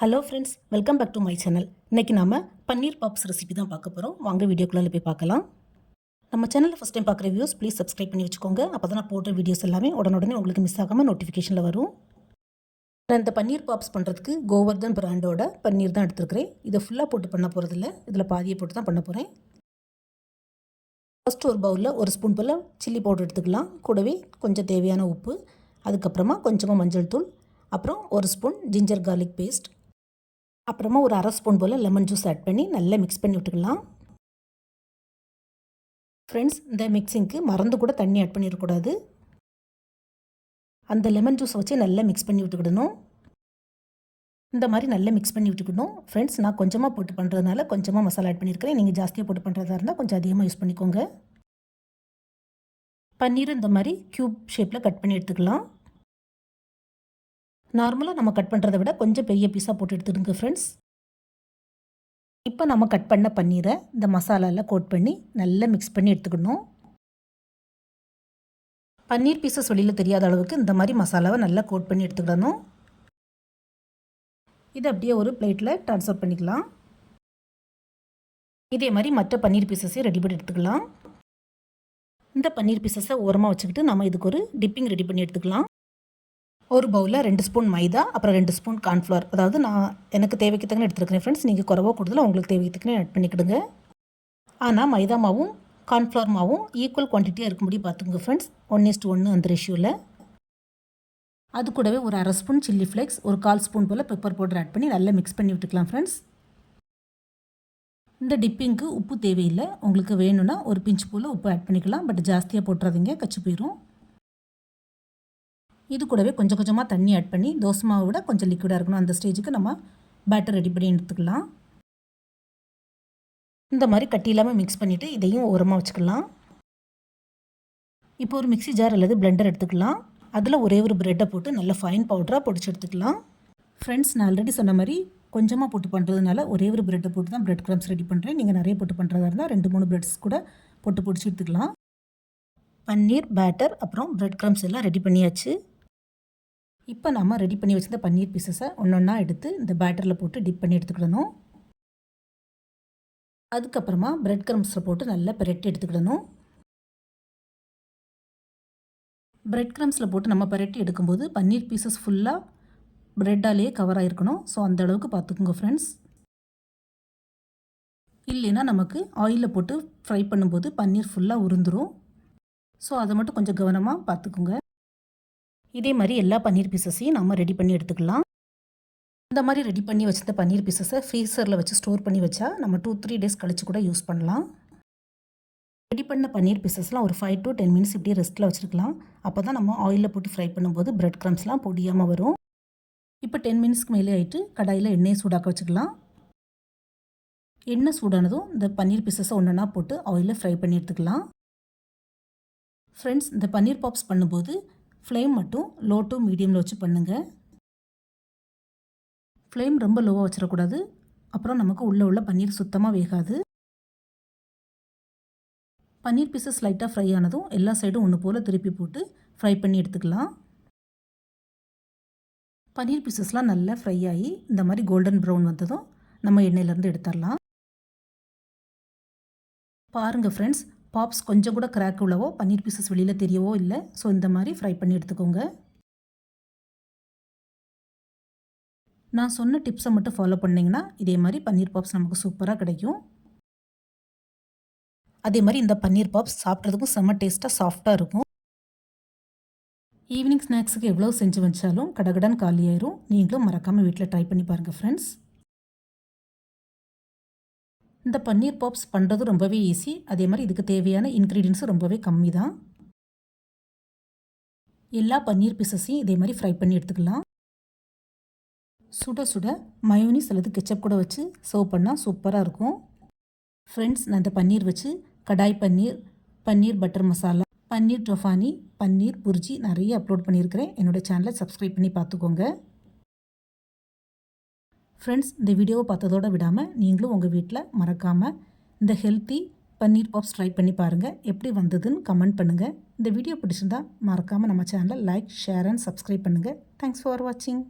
Hello friends welcome back to my channel இன்றைக்கி நம்ம பன்னீர் பாப்ஸ் recipe தான் பார்க்க போகிறோம் வாங்க வீடியோக்குள்ளே போய் பார்க்கலாம். நம்ம சேனலில் ஃபஸ்ட் டைம் பார்க்குற வியூஸ் ப்ளீஸ் சப்ஸ்கிரைப் பண்ணி வச்சுக்கோங்க. அப்போ தான் நான் போடுற வீடியோஸ் எல்லாமே உடனுடனே உங்களுக்கு மிஸ் ஆகாமல் நோட்டிஃபிகேஷனில் வரும். நான் இந்த பன்னீர் பாப்ஸ் பண்ணுறதுக்கு கோவர்தன் பிராண்டோட பன்னீர் தான் எடுத்துருக்கிறேன். இதை ஃபுல்லாக போட்டு பண்ண போகிறதில்ல இதில் பாதியை போட்டு தான் பண்ண போகிறேன் ஃபஸ்ட்டு ஒரு பவுலில் ஒரு ஸ்பூன் போல் சில்லி பவுடர் எடுத்துக்கலாம். கூடவே கொஞ்சம் தேவையான உப்பு அதுக்கப்புறமா கொஞ்சமாக மஞ்சள் தூள் அப்புறம் ஒரு ஸ்பூன் ஜிஞ்சர் கார்லிக் பேஸ்ட் அப்புறமா ஒரு அரை ஸ்பூன் போல் லெமன் ஜூஸ் ஆட் பண்ணி நல்லா மிக்ஸ் பண்ணி விட்டுக்கலாம். ஃப்ரெண்ட்ஸ் இந்த மிக்சிங்க்கு மறந்து கூட தண்ணி ஆட் பண்ணிடக்கூடாது. அந்த லெமன் ஜூஸை வச்சு நல்லா மிக்ஸ் பண்ணி விட்டுக்கிடணும். இந்த மாதிரி நல்லா மிக்ஸ் பண்ணி விட்டுக்கணும் ஃப்ரெண்ட்ஸ் நான் கொஞ்சமாக போட்டு பண்ணுறதுனால கொஞ்சமாக மசாலா ஆட் பண்ணியிருக்கிறேன் நீங்கள் ஜாஸ்தியாக போட்டு பண்ணுறதா இருந்தால் கொஞ்சம் அதிகமாக யூஸ் பண்ணிக்கோங்க. பன்னீர் இந்த மாதிரி க்யூப் ஷேப்பில் கட் பண்ணி எடுத்துக்கலாம். நார்மலாக நம்ம கட் பண்ணுறதை விட கொஞ்சம் பெரிய பீஸாக போட்டு எடுத்துடுங்க ஃப்ரெண்ட்ஸ் இப்போ நம்ம கட் பண்ண பன்னீரை இந்த மசாலாவில் கோட் பண்ணி நல்லா மிக்ஸ் பண்ணி எடுத்துக்கணும். பன்னீர் பீசஸ் வெளியில் தெரியாத அளவுக்கு இந்த மாதிரி மசாலாவை நல்லா கோட் பண்ணி எடுத்துக்கிடணும். இதை அப்படியே ஒரு பிளேட்டில் ட்ரான்ஸ்ஃபர் பண்ணிக்கலாம். இதே மாதிரி மற்ற பன்னீர் பீசஸையும் ரெடி பண்ணி எடுத்துக்கலாம். இந்த பன்னீர் பீசஸை ஓரமாக வச்சுக்கிட்டு நம்ம இதுக்கு ஒரு டிப்பிங் ரெடி பண்ணி எடுத்துக்கலாம். ஒரு பவுலில் ரெண்டு ஸ்பூன் மைதா அப்புறம் ரெண்டு ஸ்பூன் கார்ன்ஃப்ளவர் அதாவது நான் எனக்கு தேவைக்கு தக்கன எடுத்துருக்கிறேன் ஃப்ரெண்ட்ஸ் நீங்கள் குறவோ கூடுதலாக உங்களுக்கு தேவைக்கு தக்கன ஆட் பண்ணிக்கிடுங்க. ஆனால் மைதா மாவும் கார்ன்ஃப்ளவர் மாவும் ஈக்குவல் குவான்டிட்டியாக இருக்கும்படி பார்த்துங்க ஃப்ரெண்ட்ஸ் ஒன் இஸ்ட் ஒன்று அந்த ரேஷியோவில் அது கூடவே ஒரு அரை ஸ்பூன் சில்லி ஃப்ளேக்ஸ் ஒரு கால் ஸ்பூன் போல் பெப்பர் பவுடர் ஆட் பண்ணி நல்லா மிக்ஸ் பண்ணி விட்டுக்கலாம் ஃப்ரெண்ட்ஸ் இந்த டிப்பிங்க்கு உப்பு தேவையில்லை. உங்களுக்கு வேணும்னா ஒரு பிஞ்ச் போல் உப்பு ஆட் பண்ணிக்கலாம். பட் ஜாஸ்தியாக போட்டுறாதீங்க கச்சி போயிடும் இது கூடவே கொஞ்சம் கொஞ்சமாக தண்ணி ஆட் பண்ணி தோசை மாவை விட கொஞ்சம் லிக்விடாக இருக்கணும். அந்த ஸ்டேஜுக்கு நம்ம பேட்டர் ரெடி பண்ணி எடுத்துக்கலாம். இந்த மாதிரி கட்டி இல்லாமல் மிக்ஸ் பண்ணிவிட்டு இதையும் ஓரமாக வச்சுக்கலாம். இப்போ ஒரு மிக்சி ஜார் அல்லது பிளெண்டர் எடுத்துக்கலாம். அதில் ஒரே ஒரு ப்ரெட்டை போட்டு நல்ல ஃபைன் பவுடராக பொடிச்சு எடுத்துக்கலாம். ஃப்ரெண்ட்ஸ் நான் ஆல்ரெடி சொன்ன மாதிரி கொஞ்சமாக போட்டு பண்ணுறதுனால ஒரே ஒரு ப்ரெட்டை போட்டு தான் ப்ரெட் க்ரம்ஸ் ரெடி பண்ணுறேன் நீங்கள் நிறைய போட்டு பண்ணுறதா இருந்தால் ரெண்டு மூணு ப்ரெட்ஸ் கூட போட்டு பிடிச்சி எடுத்துக்கலாம். பன்னீர் பேட்டர் அப்புறம் ப்ரெட் க்ரம்ஸ் எல்லாம் ரெடி பண்ணியாச்சு. இப்போ நம்ம ரெடி பண்ணி வச்சுருந்த பன்னீர் பீசஸை ஒன்று ஒன்றா எடுத்து இந்த பேட்டரில் போட்டு டிப் பண்ணி எடுத்துக்கிடணும். அதுக்கப்புறமா ப்ரெட் க்ரம்ஸில் போட்டு நல்லா பெரட்டி எடுத்துக்கிடணும். ப்ரெட் க்ரம்ஸில் போட்டு நம்ம பெரட்டி எடுக்கும்போது பன்னீர் பீசஸ் ஃபுல்லாக ப்ரெட்டாலேயே கவர் ஆகிருக்கணும் ஸோ அந்த அளவுக்கு பார்த்துக்குங்க ஃப்ரெண்ட்ஸ் இல்லைன்னா நமக்கு ஆயிலில் போட்டு ஃப்ரை பண்ணும்போது பன்னீர் ஃபுல்லாக உருந்துடும் ஸோ அதை மட்டும் கொஞ்சம் கவனமாக பார்த்துக்குங்க இதே மாதிரி எல்லா பன்னீர் பீசஸையும் நம்ம ரெடி பண்ணி எடுத்துக்கலாம். இந்த மாதிரி ரெடி பண்ணி வச்சிருந்த பன்னீர் பீசஸை ஃப்ரீசரில் வச்சு ஸ்டோர் பண்ணி வச்சா நம்ம டூ த்ரீ டேஸ் கழிச்சு கூட யூஸ் பண்ணலாம். ரெடி பண்ண பன்னீர் பீசஸ்லாம் ஒரு ஃபைவ் டு டென் மினிட்ஸ் இப்படியே ரெஸ்ட்டில் வச்சுருக்கலாம். அப்போ தான் நம்ம ஆயிலில் போட்டு ஃப்ரை பண்ணும்போது ப்ரெட் க்ரம்ஸ்லாம் பொடியாமல் வரும். இப்போ டென் மினிட்ஸ்க்கு மேலே ஆகிட்டு கடாயில் எண்ணெயை சூடாக்க வச்சுக்கலாம். எண்ணெய் சூடானதும் இந்த பன்னீர் பீசஸை ஒன்றா போட்டு ஆயிலில் ஃப்ரை பண்ணி எடுத்துக்கலாம். ஃப்ரெண்ட்ஸ் இந்த பன்னீர் பாப்ஸ் பண்ணும்போது ஃப்ளேம் மட்டும் லோ டு மீடியமில் வச்சு பண்ணுங்கள் ஃப்ளேம் ரொம்ப லோவாக வச்சிடக்கூடாது. அப்புறம் நமக்கு உள்ளே உள்ள பன்னீர் சுத்தமாக வேகாது. பன்னீர் பீசஸ் லைட்டாக ஃப்ரை ஆனதும் எல்லா சைடும் ஒன்று போல் திருப்பி போட்டு ஃப்ரை பண்ணி எடுத்துக்கலாம். பன்னீர் பீசஸ்லாம் நல்லா ஃப்ரை ஆகி இந்த மாதிரி கோல்டன் ப்ரௌன் வந்ததும் நம்ம எண்ணெயிலேருந்து எடுத்துடலாம். பாருங்கள் ஃப்ரெண்ட்ஸ் பாப்ஸ் கொஞ்சம் கூட கிராக் உள்ளவோ பன்னீர் பீசஸ் வெளியில் தெரியவோ இல்லை. ஸோ இந்த மாதிரி ஃப்ரை பண்ணி எடுத்துக்கோங்க. நான் சொன்ன டிப்ஸை மட்டும் ஃபாலோ பண்ணிங்கன்னா இதே மாதிரி பன்னீர் பாப்ஸ் நமக்கு சூப்பராக கிடைக்கும். அதே மாதிரி இந்த பன்னீர் பாப்ஸ் சாப்பிட்றதுக்கும் செம்ம டேஸ்ட்டாக சாஃப்டாக இருக்கும். ஈவினிங் ஸ்நாக்ஸுக்கு எவ்வளோ செஞ்சு வச்சாலும் கடகடன் காலியாயிரும். நீங்களும் மறக்காமல் வீட்டில் ட்ரை பண்ணி பாருங்கள் ஃப்ரெண்ட்ஸ் இந்த பன்னீர் பாப்ஸ் பண்ணுறது ரொம்பவே ஈஸி அதே மாதிரி இதுக்கு தேவையான இன்க்ரீடியன்ஸும் ரொம்பவே கம்மி தான் எல்லா பன்னீர் பீசஸையும் இதே மாதிரி ஃப்ரை பண்ணி எடுத்துக்கலாம். சுட சுட மயோனிஸ் அல்லது கெச்சப் கூட வச்சு சர்வ் பண்ணால் சூப்பராக இருக்கும். ஃப்ரெண்ட்ஸ் நான் இந்த பன்னீர் வச்சு கடாய் பன்னீர் பன்னீர் பட்டர் மசாலா பன்னீர் டொஃபானி பன்னீர் புர்ஜி நிறைய அப்லோட் பண்ணியிருக்கிறேன். என்னோடய சேனலை சப்ஸ்கிரைப் பண்ணி பார்த்துக்கோங்க. ஃப்ரெண்ட்ஸ் இந்த வீடியோவை பார்த்ததோடு விடாமல் நீங்களும் உங்கள் வீட்டில் மறக்காமல் இந்த ஹெல்த்தி பன்னீர் பாப்ஸ் ட்ரை பண்ணி பாருங்கள் எப்படி வந்ததுன்னு கமெண்ட் பண்ணுங்கள் இந்த வீடியோ பிடிச்சிருந்தா மறக்காமல் நம்ம சேனலை லைக் ஷேர் அண்ட் சப்ஸ்கிரைப் பண்ணுங்கள் தேங்க்ஸ் ஃபார் வாட்சிங்